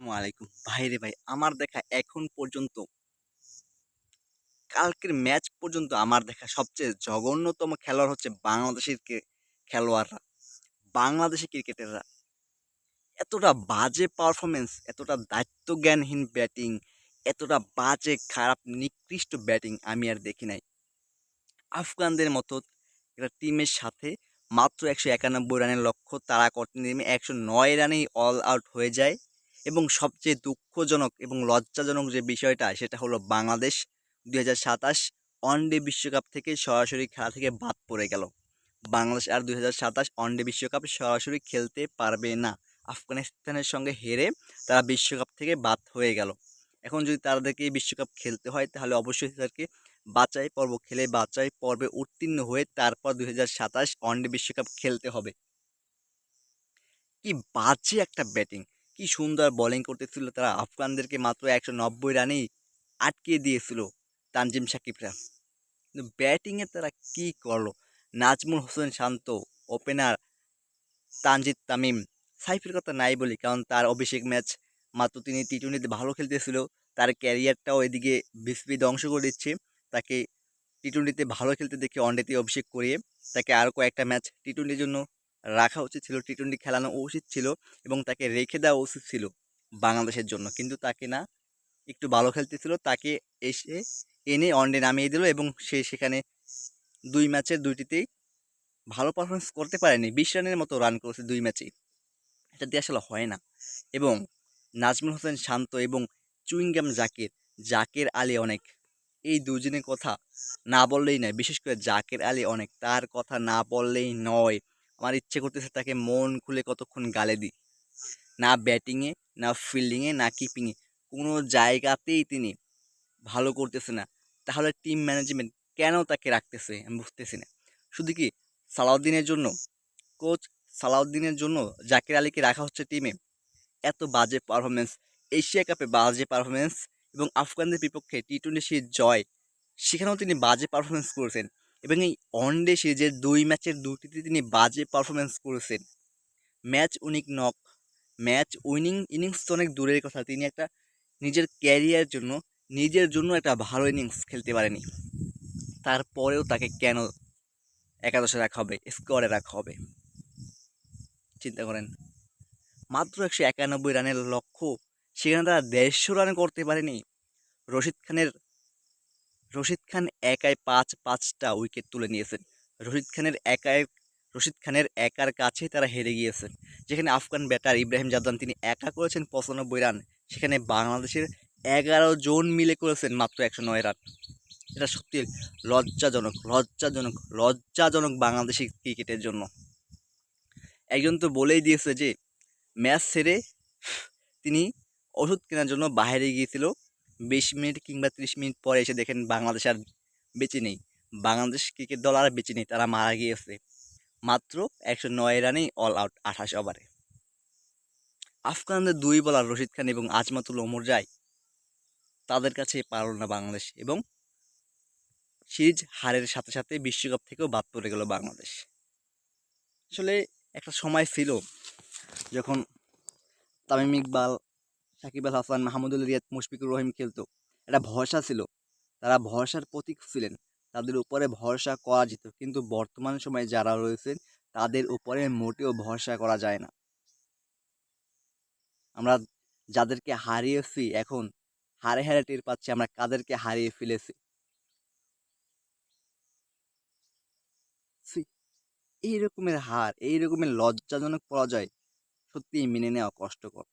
আলাইকুম। ভাইরে ভাই, আমার দেখা এখন পর্যন্ত কালকের ম্যাচ পর্যন্ত আমার দেখা সবচেয়ে জঘন্যতম খেলোয়াড় হচ্ছে বাংলাদেশের খেলোয়াড়রা বাংলাদেশি ক্রিকেটাররা। এতটা বাজে পারফরমেন্স এতটা দায়িত্বজ্ঞানহীন ব্যাটিং এতটা বাজে, খারাপ, নিকৃষ্ট ব্যাটিং আমি আর দেখি নাই। আফগানদের মতো একটা টিমের সাথে মাত্র একশো একানব্বই রানের লক্ষ্য তারা করতে নেমে একশো নয় রানেই অল আউট হয়ে যায়। এবং সবচেয়ে দুঃখজনক এবং লজ্জাজনক যে বিষয়টা, সেটা হলো বাংলাদেশ দুই হাজার সাতাশ ওয়ানডে বিশ্বকাপ থেকে সরাসরি খেলা থেকে বাদ পড়ে গেল। বাংলাদেশ আর দুই হাজার সাতাশ ওয়ানডে বিশ্বকাপ সরাসরি খেলতে পারবে না। আফগানিস্তানের সঙ্গে হেরে তারা বিশ্বকাপ থেকে বাদ হয়ে গেল। এখন যদি তাদেরকে বিশ্বকাপ খেলতে হয়, তাহলে অবশ্যই তাদেরকে বাছাই পর্ব খেলে বাছাই পর্বে উত্তীর্ণ হয়ে তারপর দুই হাজার সাতাশ ওয়ানডে বিশ্বকাপ খেলতে হবে। কি বাজে একটা ব্যাটিং! কি সুন্দর বোলিং করতেছিল। তারা আফগানদেরকে মাত্র একশো নব্বই রানেই আটকে দিয়েছিল তানজিম সাকিবরা। কিন্তু ব্যাটিংয়ে তারা কি করল? নাজমুল হোসেন শান্ত ওপেনার তানজিদ তামিম। সাইফের কথা নাই বলি, কারণ তার অভিষেক ম্যাচ মাত্র তিনি টি টোয়েন্টিতে ভালো খেলতেছিল। তার ক্যারিয়ারটাও এদিকে বিসপি ধ্বংস করে দিচ্ছে। তাকে টি টোয়েন্টিতে ভালো খেলতে দেখে ওয়ানডেতে অভিষেক করিয়ে তাকে আরও কয়েকটা ম্যাচ টি টোয়েন্টির জন্য রাখা উচিত ছিল টি টোয়েন্টি খেলানো উচিত ছিল এবং তাকে রেখে দেওয়া উচিত ছিল বাংলাদেশের জন্য। কিন্তু তাকে না, একটু ভালো খেলতেছিল তাকে এসে এনে ওয়ানডে নামিয়ে দিল এবং সে সেখানে দুই ম্যাচের দুইটিতেই ভালো পারফরমেন্স করতে পারেনি। বিশ রানের মতো রান করেছে দুই ম্যাচেই এটা দিয়ে আসলে হয় না। এবং নাজমুল হোসেন শান্ত এবং চুইংগাম জাকির, জাকের আলী অনেক। এই দুজনের কথা না বললেই নয়, বিশেষ করে জাকের আলী অনেক। তার কথা না বললেই নয়। আমার ইচ্ছে করতেছে তাকে মন খুলে কতক্ষণ গালে দিই। না ব্যাটিংয়ে না ফিল্ডিংয়ে না কিপিংয়ে কোনো জায়গাতেই তিনি ভালো করতেছে না। তাহলে টিম ম্যানেজমেন্ট কেন তাকে রাখতেছে আমি বুঝতেছি না। শুধু কি সালাউদ্দিনের জন্য? কোচ সালাউদ্দিনের জন্য জাকির আলীকে রাখা হচ্ছে টিমে এত বাজে পারফরমেন্স এশিয়া কাপে বাজে পারফরমেন্স এবং আফগানদের বিপক্ষে টি টোয়েন্টি সিরিজ জয়, সেখানেও তিনি বাজে পারফরমেন্স করেছেন। এবং এই ওয়ানডে সিরিজের দুই ম্যাচের দুটিতে তিনি বাজে পারফরমেন্স করেছেন। Match winning knock match winning innings তো অনেক দূরের কথা। তিনি একটা নিজের ক্যারিয়ারের জন্য, নিজের জন্য একটা ভালো ইনিংস খেলতে পারেনি। তারপরেও তাকে কেন একাদশে রাখা হবে স্কোয়াডে রাখা হবে? চিন্তা করেন। মাত্র একশো একানব্বই রানের লক্ষ্য, সেখানে তারা দেড়শো রান করতে পারেনি। রশিদ খানের রশিদ খান একাই পাঁচ, পাঁচটা উইকেট তুলে নিয়েছেন। রশিদ খানের একাই, রশিদ খানের একার কাছে তারা হেরে গিয়েছেন। যেখানে আফগান ব্যাটার ইব্রাহিম জাদান তিনি একা করেছেন পঁচানব্বই রান সেখানে বাংলাদেশের এগারো জন মিলে করেছেন মাত্র একশো নয় রান এটা সত্যি লজ্জাজনক লজ্জাজনক লজ্জাজনক বাংলাদেশি ক্রিকেটের জন্য। একজন তো বলেই দিয়েছে যে, ম্যাচ সেরে তিনি ওষুধ কেনার জন্য বাইরে গিয়েছিল। বিশ মিনিট কিংবা ত্রিশ মিনিট পরে এসে দেখেন বাংলাদেশ আর বেঁচে নেই। বাংলাদেশ ক্রিকেট দল আর বেঁচে নেই, তারা মারা গিয়েছে। মাত্র একশো নয় রানেই অল আউট আঠাশ ওভারে আফগানদের দুই বলার রশিদ খান এবং আজমাতুল ওমর যায় তাদের কাছে পারল না বাংলাদেশ এবং সিরিজ হারের সাথে সাথে বিশ্বকাপ থেকেও বাদ পড়ে গেল বাংলাদেশ। আসলে একটা সময় ছিল যখন তামিম ইকবাল সাকিব আল হাসান মাহমুদুল রিয়াদ মুশফিকুর রহিম খেলতো। একটা ভরসা ছিল। তারা ভরসার প্রতীক ছিলেন। তাদের উপরে ভরসা করা যেত। কিন্তু বর্তমান সময়ে যারা রয়েছেন তাদের উপরে মোটেও ভরসা করা যায় না। আমরা যাদেরকে হারিয়েছি এখন হারে হারে টের পাচ্ছি। আমরা কাদেরকে হারিয়ে ফেলেছি? ছি, এই রকমের হার এই রকমের লজ্জাজনক পরাজয় সত্যিই মেনে নেওয়া কষ্টকর।